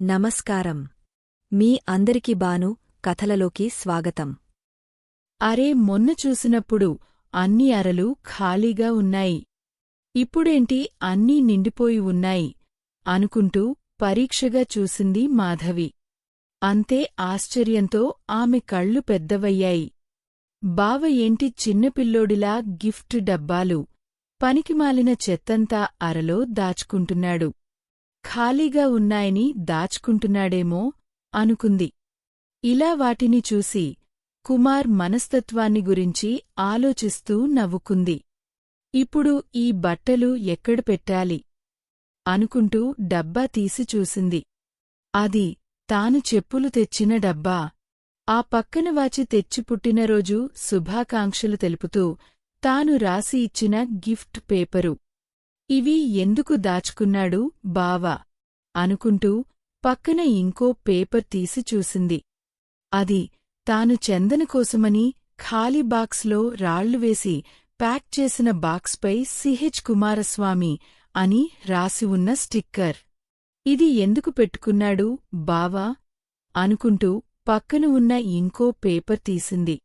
నమస్కారం. మీ అందరికి బాను కథలలోకి స్వాగతం. అరే మొన్న చూసినప్పుడు అన్ని అరలు ఖాళీగా ఉన్నాయి. ఇప్పుడేంటి అన్నీ నిండిపోయి ఉన్నాయి? అనుకుంటూ పరీక్షగా చూసింది మాధవి. అంతే ఆశ్చర్యంతో ఆమె కళ్ళు పెద్దవయ్యాయి. బావ ఏంటి చిన్నపిల్లోడిలా గిఫ్ట్ డబ్బాలు పనికిమాలిన చెత్తంతా అరలో దాచుకుంటున్నాడు. ఖాళీగా ఉన్నాయని దాచుకుంటున్నాడేమో అనుకుంది. ఇలా వాటిని చూసి కుమార్ మనస్తత్వాన్ని గురించి ఆలోచిస్తూ నవ్వుకుంది. ఇప్పుడు ఈ బట్టలు ఎక్కడ పెట్టాలి? అనుకుంటూ డబ్బా తీసి చూసింది. అది తాను చెప్పులు తెచ్చిన డబ్బా. ఆ పక్కన వాచి తెచ్చి పుట్టినరోజు శుభాకాంక్షలు తెలుపుతూ తాను రాసి ఇచ్చిన గిఫ్ట్ పేపరు. ఇవి ఎందుకు దాచుకున్నాడు బావా? అనుకుంటూ పక్కన ఇంకో పేపర్ తీసి చూసింది. అది తాను చందన కోసమని ఖాళీ బాక్స్లో రాళ్ళు వేసి ప్యాక్ చేసిన బాక్స్పై సిహెచ్ కుమారస్వామి అని రాసి ఉన్న స్టిక్కర్. ఇది ఎందుకు పెట్టుకున్నాడు బావా? అనుకుంటూ పక్కన ఉన్న ఇంకో పేపర్ తీసింది.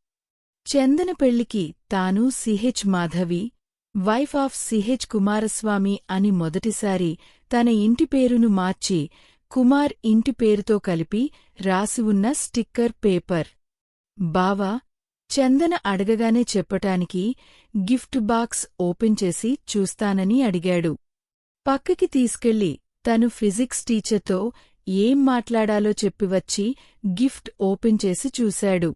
చందన పెళ్ళికి తాను C H Madhavi wife of C H Kumaraswamy అని మొదటిసారి తన ఇంటి పేరును మార్చి కుమార్ ఇంటి పేరుతో కలిపి రాసి ఉన్న స్టిక్కర్ పేపర్. బావా చందన అడగగానే చెప్పటానికి గిఫ్ట్ బాక్స్ ఓపెన్ చేసి చూస్తానని అడిగాడు. పక్కకి తీసుకెళ్ళి తను ఫిజిక్స్ టీచర్తో ఏం మాట్లాడాలో చెప్పివచ్చి గిఫ్ట్ ఓపెన్ చేసి చూశాడు.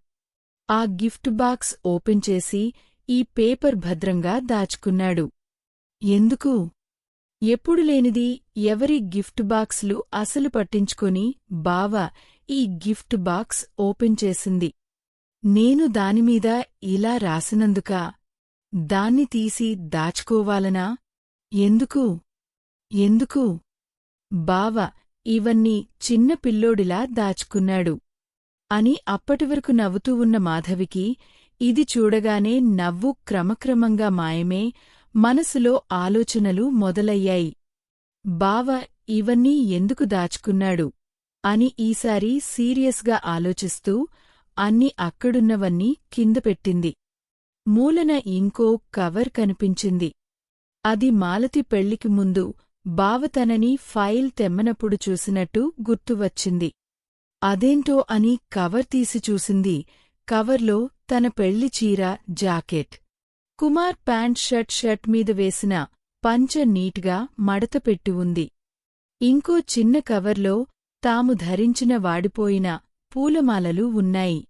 ఆ గిఫ్ట్ బాక్స్ ఓపెన్ చేసి ఈ పేపర్ భద్రంగా దాచుకున్నాడు. ఎందుకు? ఎప్పుడు లేనిది ఎవరి గిఫ్ట్ బాక్స్లు అసలు పట్టించుకొని బావ ఈ గిఫ్ట్ బాక్స్ ఓపెన్ చేసింది. నేను దానిమీద ఇలా రాసినందుక? దాన్ని తీసి దాచుకోవాలనా? ఎందుకు? ఎందుకు? బావ ఇవన్నీ చిన్న పిల్లోడిలా దాచుకున్నాడు అని అప్పటివరకు నవ్వుతూ ఉన్న మాధవికి ఇది చూడగానే నవ్వు క్రమక్రమంగా మాయమే మనసులో ఆలోచనలు మొదలయ్యాయి. బావ ఇవన్నీ ఎందుకు దాచుకున్నాడు? అని ఈసారి సీరియస్గా ఆలోచిస్తూ అన్ని అక్కడున్నవన్నీ కింద పెట్టింది. మూలన ఇంకో కవర్ కనిపించింది. అది మాలతి పెళ్ళికి ముందు బావ తనని ఫైల్ తెమ్మనప్పుడు చూసినట్టు గుర్తువచ్చింది. అదేంటో అని కవర్ తీసి చూసింది కవర్లో తన పెళ్ళి చీర jacket Kumar pant shirt shirt మీద వేసిన పంచ నీట్గా మడత పెట్టి ఉంది. ఇంకో చిన్న కవర్లో తాము ధరించిన వాడిపోయిన పూలమాలలు ఉన్నాయి.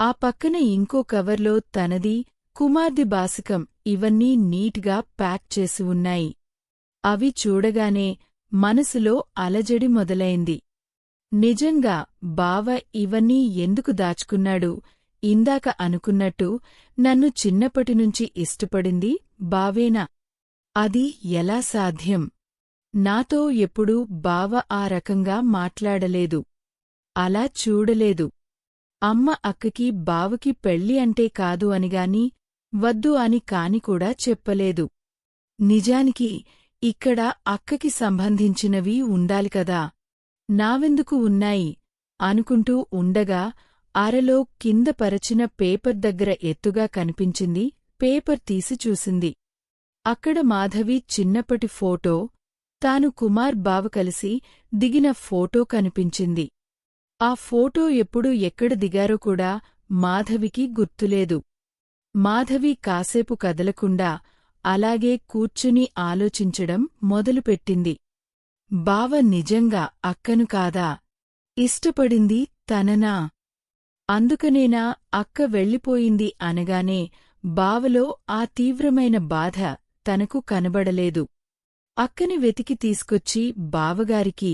ఆ పక్కన ఇంకో కవర్లో తనది కుమార్ది బాసికం ఇవన్నీ నీట్గా ప్యాక్ చేసి ఉన్నాయి. అవి చూడగానే మనసులో అలజడి మొదలైంది. నిజంగా బావ ఇవన్నీ ఎందుకు దాచుకున్నాడు? ఇందాక అనుకున్నట్టు నన్ను చిన్నప్పటినుంచి ఇష్టపడింది బావేనా. అది ఎలా సాధ్యం? నాతో ఎప్పుడూ బావ ఆ రకంగా మాట్లాడలేదు. అలా చూడలేదు. అమ్మ అక్కకి బావకి పెళ్ళి అంటే కాదు అనిగాని వద్దు అని కానికూడా చెప్పలేదు. నిజానికి ఇక్కడ అక్కకి సంబంధించినవి ఉండాలి కదా. నావెందుకు ఉన్నాయి? అనుకుంటూ ఉండగా అరలో కింద పరచిన పేపర్ దగ్గర ఎత్తుగా కనిపించింది పేపర్ తీసి చూసింది. అక్కడ మాధవి చిన్నప్పటి ఫోటో తాను కుమార్ బావ కలిసి దిగిన ఫోటో కనిపించింది. ఆ ఫోటో ఎప్పుడు ఎక్కడ దిగారో కూడా మాధవికి గుర్తులేదు. మాధవి కాసేపు కదలకుండా అలాగే కూర్చుని ఆలోచించడం మొదలుపెట్టింది. బావ నిజంగా అక్కను కాదా? ఇష్టపడింది తననా? అందుకనేనా అక్క వెళ్ళిపోయింది అనగానే బావలో ఆ తీవ్రమైన బాధ తనకు కనబడలేదు. అక్కని వెతికి తీసుకొచ్చి బావగారికి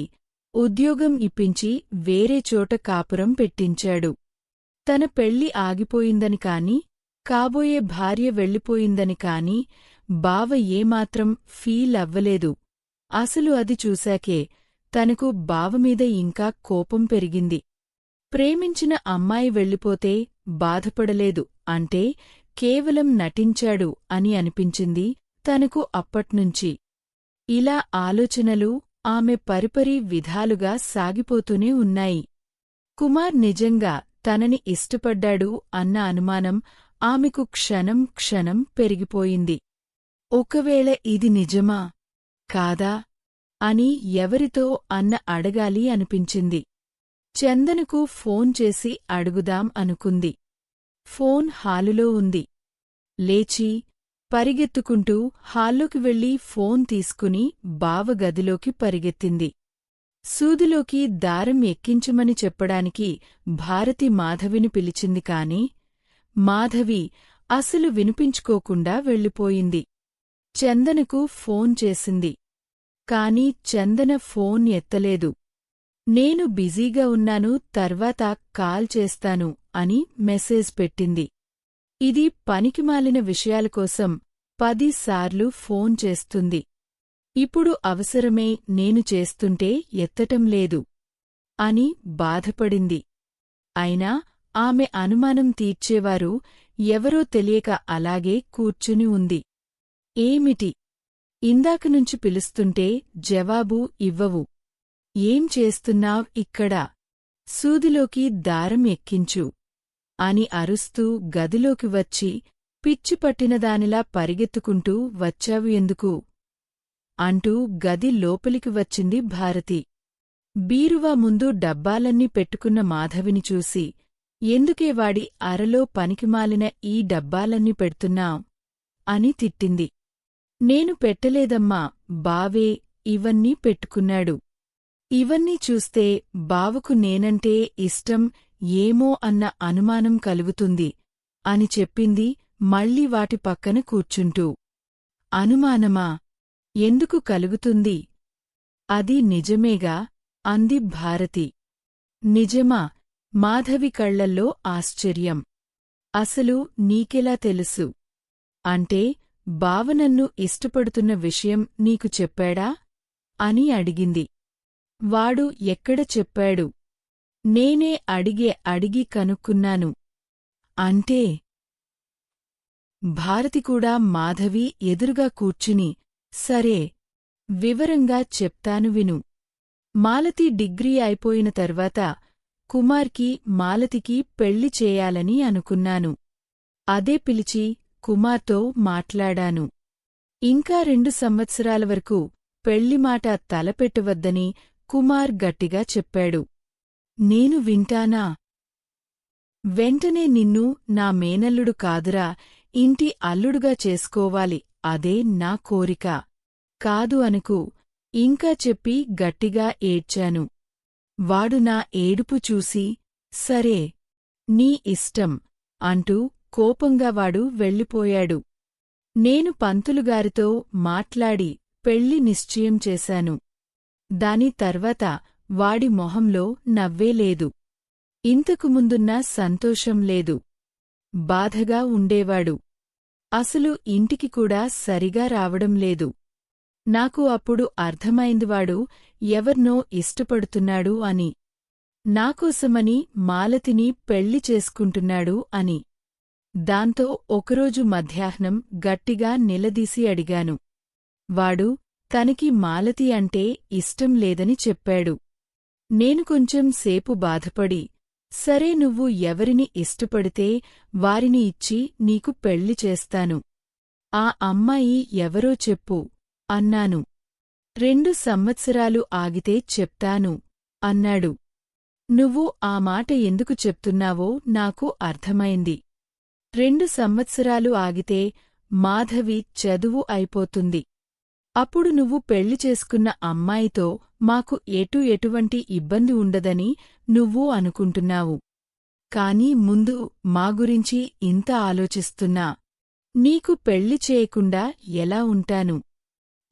ఉద్యోగం ఇప్పించి వేరే చోట కాపురం పెట్టించాడు. తన పెళ్ళి ఆగిపోయిందని కాని కాబోయే భార్య వెళ్ళిపోయిందని కాని బావ ఏమాత్రం ఫీల్ అవ్వలేదు. అసలు అది చూశాకే తనకు బావమీద ఇంకా కోపం పెరిగింది. ప్రేమించిన అమ్మాయి వెళ్ళిపోతే బాధపడలేదు అంటే కేవలం నటించాడు అని అనిపించింది తనకు అప్పట్నుంచి. ఇలా ఆలోచనలు ఆమె పరిపరి విధాలుగా సాగిపోతూనే ఉన్నాయి. కుమార్ నిజంగా తనని ఇష్టపడ్డాడు అన్న అనుమానం ఆమెకు క్షణం క్షణం పెరిగిపోయింది. ఒకవేళ ఇది నిజమా? కాదా? అని ఎవరితో అన్న అడగాలి అనిపించింది. చందనుకు ఫోన్ చేసి అడుగుదాం అనుకుంది. ఫోన్ హాలులో ఉంది. లేచి పరిగెత్తుకుంటూ హాల్లోకి వెళ్ళి ఫోన్ తీసుకుని బావగదిలోకి పరిగెత్తింది. సూదిలోకి దారం ఎక్కించమని చెప్పడానికి భారతి మాధవిని పిలిచింది కాని మాధవి అసలు వినిపించుకోకుండా వెళ్ళిపోయింది. చందనకు ఫోన్ చేసింది. కాని చందన ఫోన్ ఎత్తలేదు. నేను బిజీగా ఉన్నాను తర్వాత కాల్ చేస్తాను అని మెసేజ్ పెట్టింది. ఇది పనికిమాలిన విషయాల కోసం పదిసార్లు ఫోన్ చేస్తుంది. ఇప్పుడు అవసరమే నేను చేస్తుంటే ఎత్తటం లేదు అని బాధపడింది. అయినా ఆమె అనుమానం తీర్చేవారు ఎవరో తెలియక అలాగే కూర్చుని ఉంది. ఏమిటి? ఇందాకనుంచి పిలుస్తుంటే జవాబు ఇవ్వవు. ఏం చేస్తున్నావ్ ఇక్కడ? సూదిలోకి దారం ఎక్కించు అని అరుస్తూ గదిలోకి వచ్చి పిచ్చిపట్టినదానిలా పరిగెత్తుకుంటూ వచ్చావు ఎందుకు? అంటూ గది లోపలికి వచ్చింది భారతి. బీరువా ముందు డబ్బాలన్నీ పెట్టుకున్న మాధవిని చూసి ఎందుకే వాడి అరలో పనికిమాలిన ఈ డబ్బాలన్నీ పెడుతున్నావ్? అని తిట్టింది. నేను పెట్టలేదమ్మా బావే ఇవన్నీ పెట్టుకున్నాడు. ఇవన్నీ చూస్తే బావకు నేనంటే ఇష్టం ఏమో అన్న అనుమానం కలుగుతుంది అని చెప్పింది మళ్ళీ వాటి పక్కన కూర్చుంటూ. అనుమానమా? ఎందుకు కలుగుతుంది? అది నిజమేగా? అంది భారతి. నిజమా? మాధవి కళ్ళల్లో ఆశ్చర్యం. అసలు నీకెలా తెలుసు? అంటే బావనన్ను ఇష్టపడుతున్న విషయం నీకు చెప్పాడా? అని అడిగింది. వాడు ఎక్కడ చెప్పాడు? నేనే అడిగే అడిగి కనుక్కున్నాను. అంటే? భారతి కూడా మాధవి ఎదురుగా కూర్చుని సరే వివరంగా చెప్తాను విను. మాలతి డిగ్రీ అయిపోయిన తర్వాత కుమార్కి మాలతికి పెళ్ళి చేయాలని అనుకున్నాను. అదే పిలిచి కుమార్తో మాట్లాడాను. ఇంకా రెండు సంవత్సరాల వరకు పెళ్ళిమాట తలపెట్టవద్దని కుమార్ గట్టిగా చెప్పాడు. నేను వింటానా? వెంటనే నిన్ను నా మేనల్లుడు కాదురా ఇంటి అల్లుడుగా చేసుకోవాలి అదే నా కోరిక. కాదు అనుకు ఇంకా చెప్పి గట్టిగా ఏడ్చాను. వాడు నా ఏడుపు చూసి సరే నీ ఇష్టం అంటూ కోపంగా వాడు వెళ్ళిపోయాడు. నేను పంతులుగారితో మాట్లాడి పెళ్ళి నిశ్చయం చేశాను. దాని తర్వాత వాడి మొహంలో నవ్వేలేదు ఇంతకు ముందున్న సంతోషం లేదు. బాధగా ఉండేవాడు. అసలు ఇంటికి కూడా సరిగా రావడం లేదు. నాకు అప్పుడు అర్థమైందివాడు ఎవర్నో ఇష్టపడుతున్నాడు అని. నాకోసమని మాలతిని పెళ్ళి చేసుకుంటున్నాడు అని. దాంతో ఒకరోజు మధ్యాహ్నం గట్టిగా నిలదీసి అడిగాను. వాడు తనకి మాలతి అంటే ఇష్టం లేదని చెప్పాడు. నేను కొంచెం సేపు బాధపడి సరే నువ్వు ఎవరిని ఇష్టపడితే వారిని ఇచ్చి నీకు పెళ్ళి చేస్తాను. ఆ అమ్మాయి ఎవరో చెప్పు అన్నాను. రెండు సంవత్సరాలు ఆగితే చెప్తాను అన్నాడు. నువ్వు ఆ మాట ఎందుకు చెప్తున్నావో నాకు అర్థమైంది. రెండు సంవత్సరాలు ఆగితే మాధవి చదువు అయిపోతుంది. అప్పుడు నువ్వు పెళ్ళి చేసుకున్న అమ్మాయితో మాకు ఎటు ఎటువంటి ఇబ్బంది ఉండదని నువ్వు అనుకుంటున్నావు. కాని ముందు మా గురించి ఇంత ఆలోచిస్తున్నా. నీకు పెళ్ళి చేయకుండా ఎలా ఉంటాను?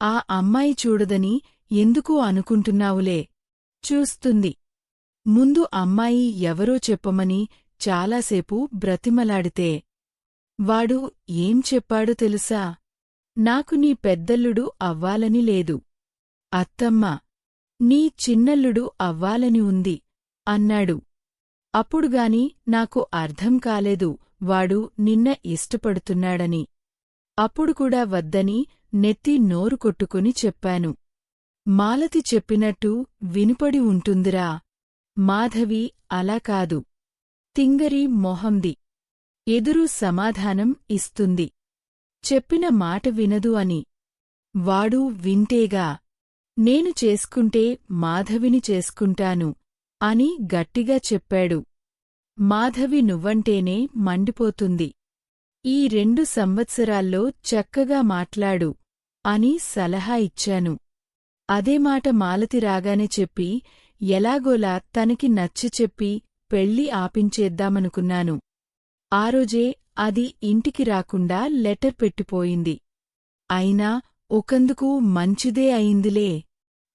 ఆ అమ్మాయి చూడదని ఎందుకు అనుకుంటున్నావులే? చూస్తుంది. ముందు అమ్మాయి ఎవరో చెప్పమని చాలాసేపు బ్రతిమలాడితే. వాడు ఏం చెప్పాడు తెలుసా? నాకు నీ పెద్దల్లుడు అవ్వాలని లేదు. అత్తమ్మ నీ చిన్నల్లుడు అవ్వాలని ఉంది అన్నాడు. అప్పుడుగాని నాకు అర్థం కాలేదు వాడు నిన్న ఇష్టపడుతున్నాడని. అప్పుడు కూడా వద్దని నెత్తి నోరు కొట్టుకుని చెప్పాను. మాలతి చెప్పినట్టు వినుపడి ఉంటుందిరా. మాధవి అలా కాదు. తింగరి మొహంది. ఎదురు సమాధానం ఇస్తుంది. చెప్పిన మాట వినదు అని. వాడు వింటేగా నేను చేసుకుంటే మాధవిని చేసుకుంటాను అని గట్టిగా చెప్పాడు. మాధవి నువ్వంటేనే మండిపోతుంది. ఈ రెండు సంవత్సరాల్లో చక్కగా మాట్లాడు అని సలహా ఇచ్చాను. అదే మాట మాలతి రాగానే చెప్పి ఎలాగోలా తనకి నచ్చచెప్పి పెళ్ళి ఆపించేద్దామనుకున్నాను. ఆ రోజే అది ఇంటికి రాకుండా లెటర్ పెట్టిపోయింది. అయినా ఒకందుకు మంచిదే అయిందిలే.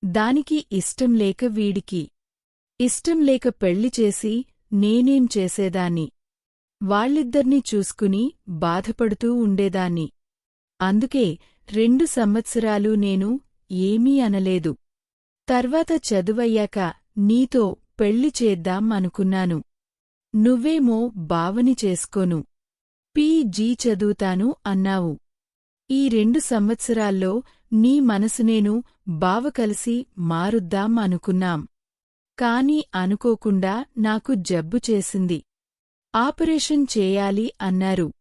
దానికి ఇష్టం లేక వీడికి. ఇష్టం లేక పెళ్ళి చేసి నేనేం చేసేదాన్ని? వాళ్ళిద్దర్నీ చూసుకుని బాధపడుతూ ఉండేదాన్ని. అందుకే రెండు సంవత్సరాలు నేను ఏమీ అనలేదు. తర్వాత చదువయ్యాక నీతో పెళ్ళి చేద్దాం అనుకున్నాను. నువ్వేమో బావని చేసుకోను. పీజీ చదువుతాను అన్నావు. ఈ రెండు సంవత్సరాల్లో నీ మనసు నేను బావ కలిసి మారుద్దాం అనుకున్నాం. కాని అనుకోకుండా నాకు జబ్బు చేసింది. ఆపరేషన్ చేయాలి అన్నారు.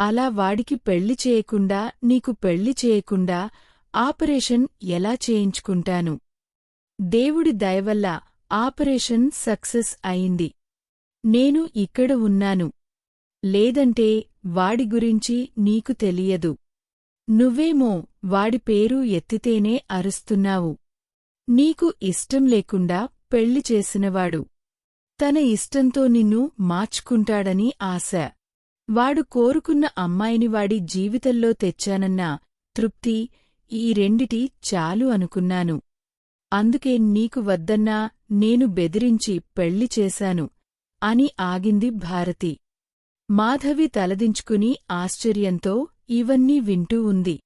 అలా వాడికి పెళ్ళి చేయకుండా నీకు పెళ్ళి చేయకుండా ఆపరేషన్ ఎలా చేయించుకుంటాను? దేవుడి దయవల్ల ఆపరేషన్ సక్సెస్ అయింది. నేను ఇక్కడ ఉన్నాను. లేదంటే వాడి గురించి నీకు తెలియదు. నువ్వేమో వాడి పేరు ఎత్తితేనే అరుస్తున్నావు. నీకు ఇష్టం లేకుండా పెళ్ళి చేసినవాడు. తన ఇష్టంతో నిన్ను మార్చుకుంటాడని ఆశ. వాడు కోరుకున్న అమ్మాయిని వాడి జీవితంలో తెచ్చానన్న తృప్తి ఈ రెండిటి చాలు అనుకున్నాను. అందుకే నీకు వద్దన్నా నేను బెదిరించి పెళ్ళి చేశాను అని ఆగింది భారతి. మాధవి తలదించుకుని ఆశ్చర్యంతో ఇవన్నీ వింటూ ఉంది.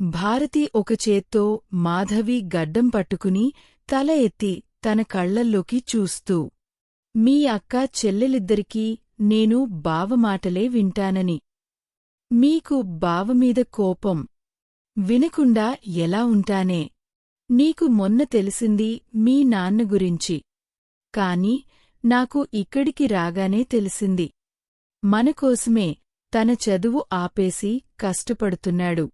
భారతి ఒక చేత్తో మాధవి గడ్డం పట్టుకుని తల ఎత్తి తన కళ్ళల్లోకి చూస్తూ మీ అక్క చెల్లెలిద్దరికీ నేను బావమాటలే వింటానని. మీకు బావమీద కోపం వినకుండా ఎలా ఉంటానే? నీకు మొన్న తెలిసింది మీ నాన్న గురించి. కాని నాకు ఇక్కడికి రాగానే తెలిసింది. మనకోసమే తన చదువు ఆపేసి కష్టపడుతున్నాడు.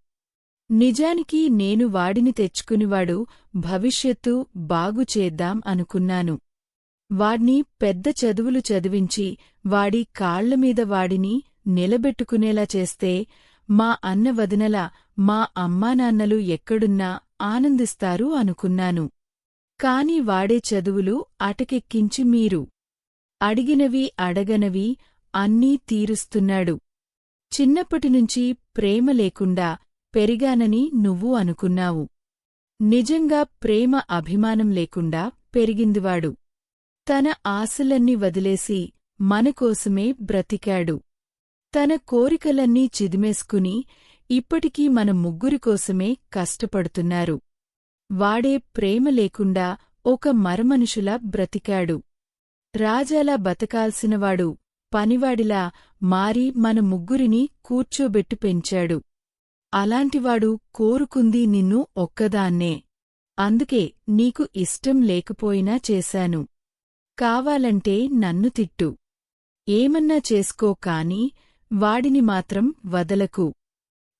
నిజానికి నేను వాడిని తెచ్చుకునివాడు భవిష్యత్తు బాగుచేద్దాం అనుకున్నాను. వాడ్ని పెద్ద చదువులు చదివించి వాడి కాళ్ళమీద వాడిని నిలబెట్టుకునేలా చేస్తే మా అన్న వదినల మా అమ్మానాన్నలు ఎక్కడున్నా ఆనందిస్తారు అనుకున్నాను. కాని వాడే చదువులు అటకెక్కించి మీరు. అడిగినవి అడగనవి అన్నీ తీరుస్తున్నాడు. చిన్నప్పటినుంచి ప్రేమ లేకుండా పెరిగానని నువ్వు అనుకున్నావు. నిజంగా ప్రేమ అభిమానం లేకుండా పెరిగిందివాడు. తన ఆశలన్నీ వదిలేసి మనకోసమే బ్రతికాడు. తన కోరికలన్నీ చిదిమేసుకుని ఇప్పటికీ మన ముగ్గురి కోసమే కష్టపడుతున్నారు. వాడే ప్రేమ లేకుండా ఒక మరమనుషులా బ్రతికాడు. రాజాలా బతకాల్సినవాడు పనివాడిలా మారి మన ముగ్గురిని కూర్చోబెట్టి పెంచాడు. అలాంటివాడు కోరుకుంది నిన్ను ఒక్కదాన్నే. అందుకే నీకు ఇష్టం లేకపోయినా చేశాను. కావాలంటే నన్ను తిట్టు. ఏమన్నా చేసుకో కాని వాడిని మాత్రం వదలకు.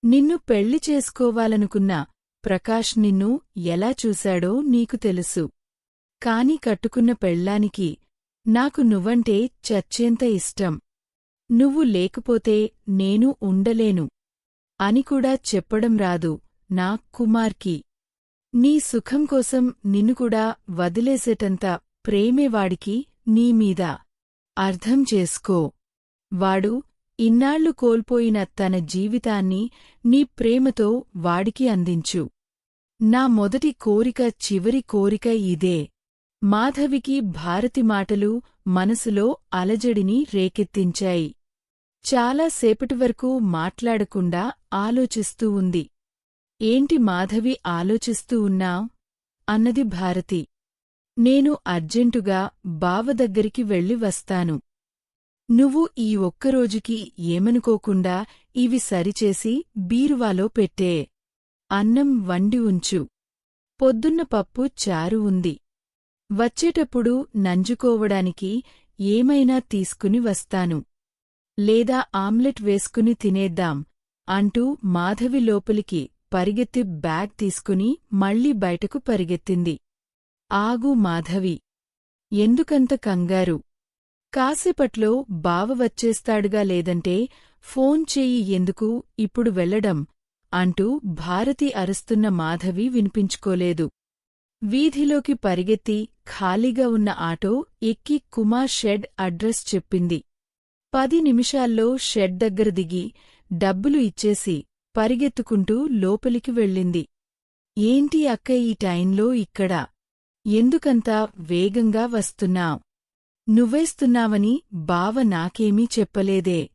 నిన్ను పెళ్ళి చేసుకోవాలనుకున్న ప్రకాష్ నిన్ను ఎలా చూశాడో నీకు తెలుసు. కాని కట్టుకున్న పెళ్ళానికి నాకు నువ్వంటే చచ్చేంత ఇష్టం. నువ్వు లేకపోతే నేను ఉండలేను. అని కూడా చెప్పడం రాదు నా కుమార్కి. నీ సుఖం కోసం నిన్ను కూడా వదిలేసేటంత ప్రేమేవాడికి నీమీద అర్థం చేసుకో. వాడు ఇన్నాళ్ళు కోల్పోయిన తన జీవితాన్ని నీ ప్రేమతో వాడికి అందించు. నా మొదటి కోరిక చివరి కోరిక ఇదే. మాధవికి భారతి మాటలు మనసులో అలజడిని రేకెత్తించాయి. చాలాసేపటి వరకు మాట్లాడకుండా ఆలోచిస్తూ ఉంది. ఏంటి మాధవి ఆలోచిస్తూ ఉన్నావ్ అన్నది భారతి. నేను అర్జెంటుగా బావ దగ్గరికి వెళ్ళి వస్తాను. నువ్వు ఈ ఒక్కరోజుకి ఏమనుకోకుండా ఇవి సరిచేసి బీరువాలో పెట్టే. అన్నం వండి ఉంచు. పొద్దున్న పప్పు చారు ఉంది. వచ్చేటప్పుడు నంజుకోవడానికి ఏమైనా తీసుకుని వస్తాను. లేదా ఆమ్లెట్ వేసుకుని తినేద్దాం అంటూ మాధవి లోపలికి పరిగెత్తి బ్యాగ్ తీసుకుని మళ్ళీ బయటకు పరిగెత్తింది. ఆగు మాధవి. ఎందుకంత కంగారు? కాసేపట్లో బావ వచ్చేస్తాడుగా లేదంటే ఫోన్ చెయ్యి ఎందుకు ఇప్పుడు వెళ్ళడం అంటూ భారతి అరుస్తున్న మాధవి వినిపించుకోలేదు. వీధిలోకి పరిగెత్తి ఖాళీగా ఉన్న ఆటో ఎక్కి కుమార్ షెడ్ అడ్రస్ చెప్పింది. పది నిమిషాల్లో షెడ్ దగ్గర దిగి డబ్బులు ఇచ్చేసి పరిగెత్తుకుంటూ లోపలికి వెళ్ళింది. ఏంటి అక్క ఈ టైంలో ఇక్కడ? ఎందుకంత వేగంగా వస్తున్నావ్? నువ్వేస్తున్నావని బావ నాకేమీ చెప్పలేదే.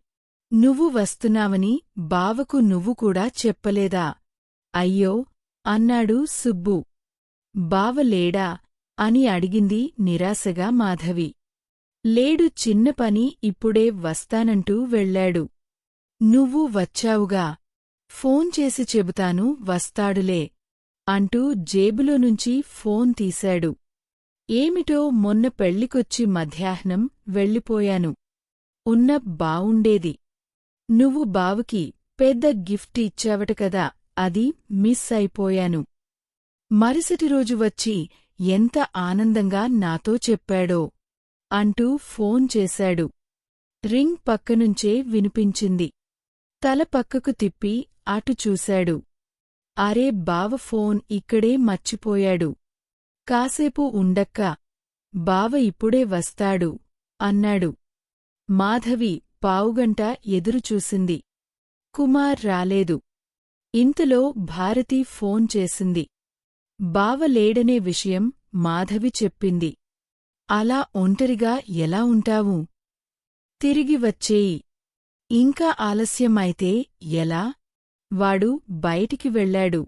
నువ్వు వస్తున్నావని బావకు నువ్వు కూడా చెప్పలేదా? అయ్యో అన్నాడు సుబ్బు. బావలేడా? అని అడిగింది నిరాశగా మాధవి. లేడు చిన్న పని ఇప్పుడే వస్తానంటూ వెళ్ళాడు. నువ్వు వచ్చావుగా. ఫోన్ చేసి చెబుతాను వస్తాడులే అంటూ జేబులో నుంచి ఫోన్ తీశాడు. ఏమిటో మొన్న పెళ్ళికొచ్చి మధ్యాహ్నం వెళ్ళిపోయాను. ఉన్న బావుండేది. నువ్వు బావుకి పెద్ద గిఫ్ట్ ఇచ్చావట కదా అది మిస్ అయిపోయాను. మరుసటి రోజు వచ్చి ఎంత ఆనందంగా నాతో చెప్పాడో అంటూ ఫోన్ చేశాడు. రింగ్ పక్కనుంచే వినిపించింది. తల పక్కకు తిప్పి అటు చూశాడు. అరే బావ ఫోన్ ఇక్కడే మర్చిపోయాడు. కాసేపు ఉండక్క బావ ఇప్పుడే వస్తాడు అన్నాడు. మాధవి పావుగంట ఎదురుచూసింది. కుమార్ రాలేదు. ఇంతలో భారతి ఫోన్ చేసింది. బావ లేడనే విషయం మాధవి చెప్పింది. అలా ఒంటరిగా ఎలా ఉంటావు? తిరిగి వచ్చేయి. ఇంకా ఆలస్యమైతే ఎలా? వాడు బయటికి వెళ్ళాడు.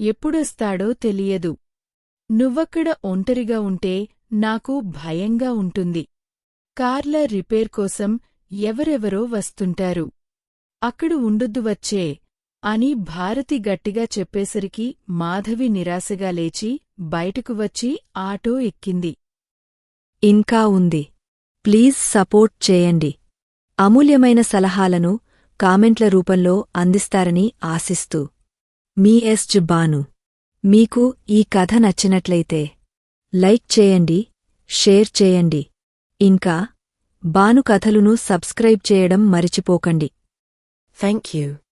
ఎప్పుడొస్తాడో తెలియదు. నువ్వక్కడ ఒంటరిగా ఉంటే నాకు భయంగా ఉంటుంది. కార్ల రిపేర్ కోసం ఎవరెవరో వస్తుంటారు. అక్కడ ఉండొద్దు వచ్చే. అని భారతి గట్టిగా చెప్పేసరికి మాధవి నిరాశగా లేచి బయటకు వచ్చి ఆటో ఎక్కింది. ఇంకా ఉంది. ప్లీజ్ సపోర్ట్ చేయండి. అమూల్యమైన సలహాలను కామెంట్ల రూపంలో అందిస్తారని ఆశిస్తూ. మీ ఎస్ బాను మీకు ఈ కథ నచ్చినట్లయితే లైక్ చేయండి షేర్ చేయండి. ఇంకా బాను కథలును సబ్స్క్రైబ్ చేయడం మరిచిపోకండి. Thank you.